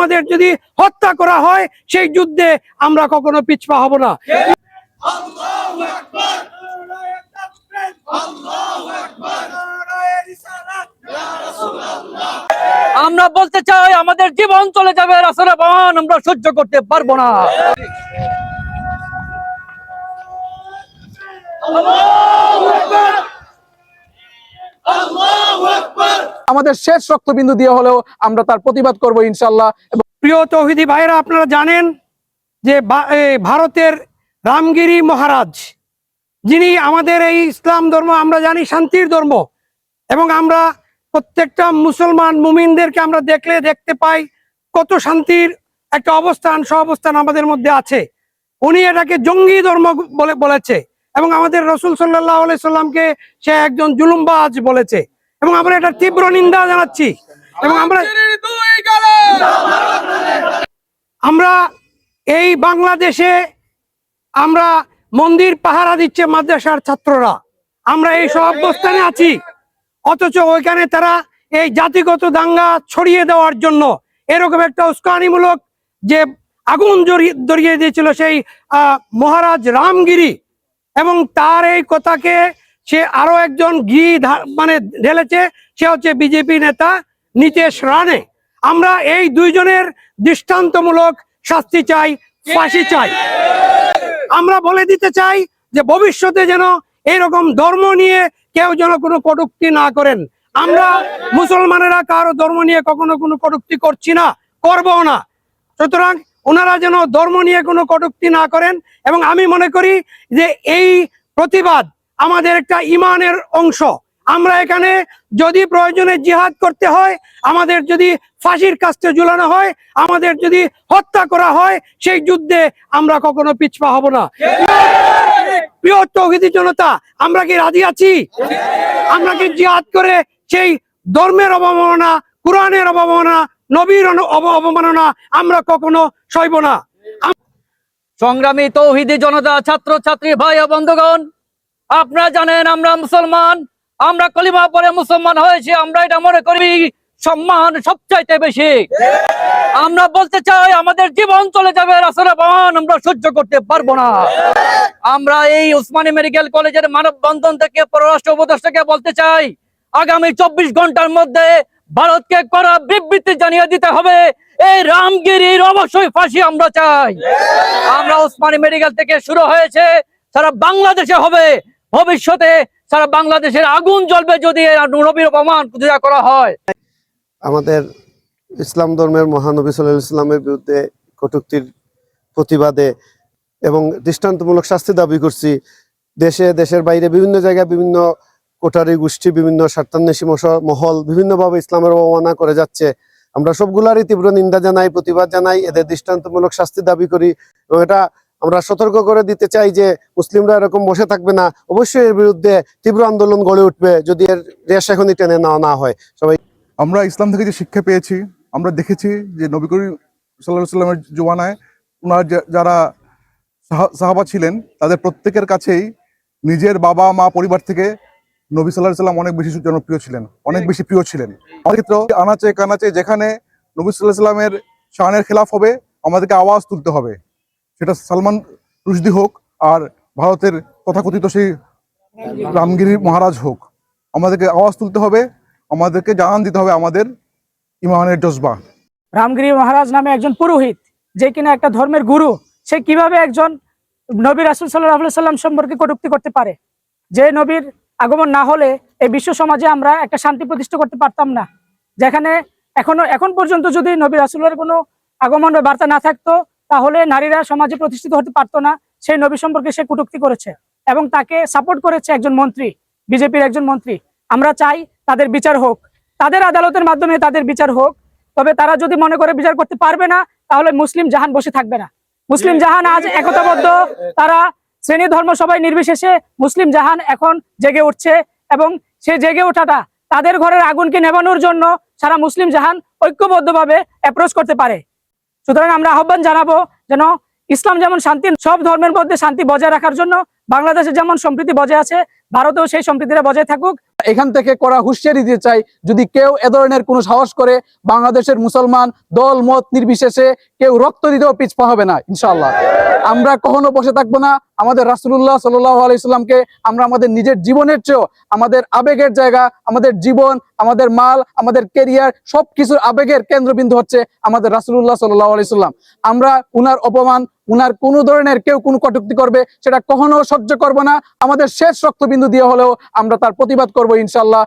আমাদের যদি হত্যা করা হয়, সেই যুদ্ধে আমরা কখনো পিছপা হব না। আমরা বলতে চাই, আমাদের জীবন চলে যাবে, রাসুলের বান আমরা সহ্য করতে পারব না। আমাদের শেষ রক্তবিন্দু দিয়ে হলেও আমরা তার প্রতিবাদ করব ইনশাল্লাহ এবং প্রিয় তৌহিদি ভাইরা আপনারা জানেন যে ভারতের রামগিরি মহারাজ, যিনি আমাদের এই ইসলাম ধর্ম, আমরা জানি শান্তির ধর্ম, এবং আমরা প্রত্যেকটা মুসলমান মুমিনদেরকে আমরা দেখলে দেখতে পাই কত শান্তির একটা অবস্থান, সহাবস্থান আমাদের মধ্যে আছে। উনি এটাকে জঙ্গি ধর্ম বলে বলেছে, এবং আমাদের রসুল সাল্লাহ সাল্লামকে সে একজন জুলুমবাজ বলেছে। এবং আমরা এটা তীব্র নিন্দা জানাচ্ছি এবং আমরা আমরা এই বাংলাদেশে আমরা মন্দির পাহারা দিচ্ছে মাদ্রাসার ছাত্ররা। আমরা এই সব অবস্থানে আছি। অথচ ওইখানে তারা এই জাতিগত দাঙ্গা ছড়িয়ে দেওয়ার জন্য এরকম একটা উস্কানিমূলক যে আগুন দিয়েছিল সেই আহ, মহারাজ রামগিরি এবং তার এই কথাকে সে আরও একজন ঘি মানে ঢেলেছে, সে হচ্ছে বিজেপি নেতা নীতিশ রানে আমরা এই দুইজনের দৃষ্টান্তমূলক শাস্তি চাই, ফাঁসি চাই। আমরা বলে দিতে চাই যে ভবিষ্যতে যেন এরকম ধর্ম নিয়ে কেউ যেন কোনো কটুক্তি না করেন। আমরা মুসলমানেরা কারও ধর্ম নিয়ে কখনো কোনো কটুক্তি করছি না করব না। সুতরাং ওনারা যেন ধর্ম নিয়ে কোনো কটুক্তি না করেন এবং আমি মনে করি যে এই প্রতিবাদ আমাদের একটা ইমানের অংশ। আমরা এখানে যদি প্রয়োজনে জিহাদ করতে হয়, আমাদের যদি ফাঁসির কাস্তে ঝুলানো হয়, আমাদের যদি হত্যা করা হয়, সেই যুদ্ধে আমরা কখনো পিছপা হব না। প্রিয় তৌহিদি জনতা, আমরা কি রাজি আছি? আমরা কি জিহাদ করে সেই ধর্মের অবমাননা, কোরআনের অবমাননা, নবীর অব- অবমাননা আমরা কখনো সইব না? সংগ্রামী তৌহিদি জনতা ছাত্র ছাত্রী ভাই বন্ধুগণ আপনারা জানেন আমরা মুসলমান, আমরা কলিমা পরে মুসলমান হয়েছি, আমরা এটা মনে করি সম্মান সবচাইতে বেশি। আমরা বলতে চাই, আমাদের জীবন চলে যাবে আমরা সহ্য করতে পারব না। আমরা এই উসমানী মেডিকেল কলেজের মানববন্ধন থেকে পররাষ্ট্র উপদেষ্টাকে বলতে চাই, আগামী চব্বিশ ঘণ্টার মধ্যে ভারতকে করা বিবৃতি জানিয়ে দিতে হবে, এই রামগিরির অবশ্যই ফাঁসি আমরা চাই। আমরা ওসমানী মেডিকেল থেকে শুরু হয়েছে, সারা বাংলাদেশে হবে। ভবিষ্যতে সারা বাংলাদেশের আগুন জ্বলবে যদি নবীর অপমান পূজা করা হয়। আমাদের ইসলাম ধর্মের মহানবী সাল্লাহ ইসলামের বিরুদ্ধে কটুক্তির প্রতিবাদে এবং দৃষ্টান্তমূলক শাস্তি দাবি করছি, দেশে, দেশের বাইরে বিভিন্ন জায়গায় বিভিন্ন কোটারি গোষ্ঠী, বিভিন্ন স্বার্থান্বেষী মহল বিভিন্নভাবে ইসলামের অবমাননা করে যাচ্ছে। আমরা সবগুলারই তীব্র নিন্দা জানাই, প্রতিবাদ জানাই, এদের দৃষ্টান্তমূলক শাস্তি দাবি করি এবং এটা আমরা সতর্ক করে দিতে চাই যে মুসলিমরা এরকম বসে থাকবে না। অবশ্যই এর বিরুদ্ধে তীব্র আন্দোলন গড়ে উঠবে যদি এর রেশ এখনই টেনে নেওয়া না হয়। সবাই আমরা ইসলাম থেকে যে শিক্ষা পেয়েছি, আমরা দেখেছি যে নবী করিম সাল্লাহ সাল্লামের জোয়ানায় ওনার যারা সাহা- সাহাবা ছিলেন, তাদের প্রত্যেকের কাছেই নিজের বাবা, মা, পরিবার থেকে নবী সাল্লাহ সাল্লাম অনেক বেশি জনপ্রিয় ছিলেন, অনেক বেশি প্রিয় ছিলেন। ক্ষেত্রে আনাচে কানাচে যেখানে নবী সাল্লাহ সাল্লামের শানের খেলাফ হবে, আমাদেরকে আওয়াজ তুলতে হবে। সেটা সালমান রুশদি হোক আর ভারতের তথাকথিত সেই রামগিরি মহারাজ হোক। আমাদেরকে আওয়াজ তুলতে হবে, আমাদেরকে জানান দিতে হবে আমাদের ইমানের জজবা। রামগিরি মহারাজ নামে একজন পুরোহিত, যে কিনা একটা ধর্মের গুরু, সে কীভাবে একজন নবী রাসুল সাল্লাহ সাল্লাম সম্পর্কে কটুক্তি করতে পারে? যে নবীর আগমন না হলে এই বিশ্ব সমাজে আমরা একটা শান্তি প্রতিষ্ঠা করতে পারতাম না। যেখানে এখনও, এখন পর্যন্ত যদি নবী রাসুলের কোনো আগমন বার্তা না থাকতো তাহলে নারীরা সমাজে প্রতিষ্ঠিত হতে পারতো না। সেই নবী সম্পর্কে সে কটুক্তি করেছে এবং তাকে সাপোর্ট করেছে একজন মন্ত্রী বিজেপির একজন মন্ত্রী। আমরা চাই তাদের বিচার হোক। তাদের আদালতের মাধ্যমে তাদের বিচার হোক। তবে তারা যদি মনে করে বিচার করতে পারবে না তাহলে মুসলিম জাহান বসে থাকবে না। মুসলিম জাহান আজ একতাবদ্ধ। তারা শ্রেণি ধর্ম সবাই নির্বিশেষে মুসলিম জাহান এখন জেগে উঠছে এবং সে জেগে ওঠাটা তাদের ঘরের আগুনকে নেভানোর জন্য সারা মুসলিম জাহান ঐক্যবদ্ধভাবে অ্যাপ্রোচ করতে পারে। সুতরাং আমরা আহ্বান জানাব যেন ইসলাম যেমন শান্তি, সব ধর্মের মধ্যে শান্তি বজায় রাখার জন্য বাংলাদেশে যেমন সম্প্রীতি বজায় আছে, ভারতেও সেই সম্প্রীতিটা বজায় থাকুক। এখান থেকে করা হুঁশিয়ারি দিতে চাই, যদি কেউ এ ধরনের কোনো সাহস করে, বাংলাদেশের মুসলমান দল, মত নির্বিশেষে কেউ রক্ত দিতেও পিছপা হবে না ইনশাল্লাহ আমরা কখনো বসে থাকব না আমাদের রাসুল্লাহ সাল্লাহ আলাইসাল্লামকে আমরা আমাদের নিজের জীবনের চেয়েও আমাদের আবেগের জায়গা, আমাদের জীবন, আমাদের মাল, আমাদের কেরিয়ার সবকিছুর আবেগের কেন্দ্রবিন্দু হচ্ছে আমাদের রাসুল্লাহ সাল্লাহ আলাইসাল্লাম আমরা উনার অপমান, উনার কোনো ধরনের কেউ কোনো কটুক্তি করবে, সেটা কখনো সহ্য করব না। আমাদের শেষ রক্তবিন্দু দিয়ে হলেও আমরা তার প্রতিবাদ করব ইনশাল্লাহ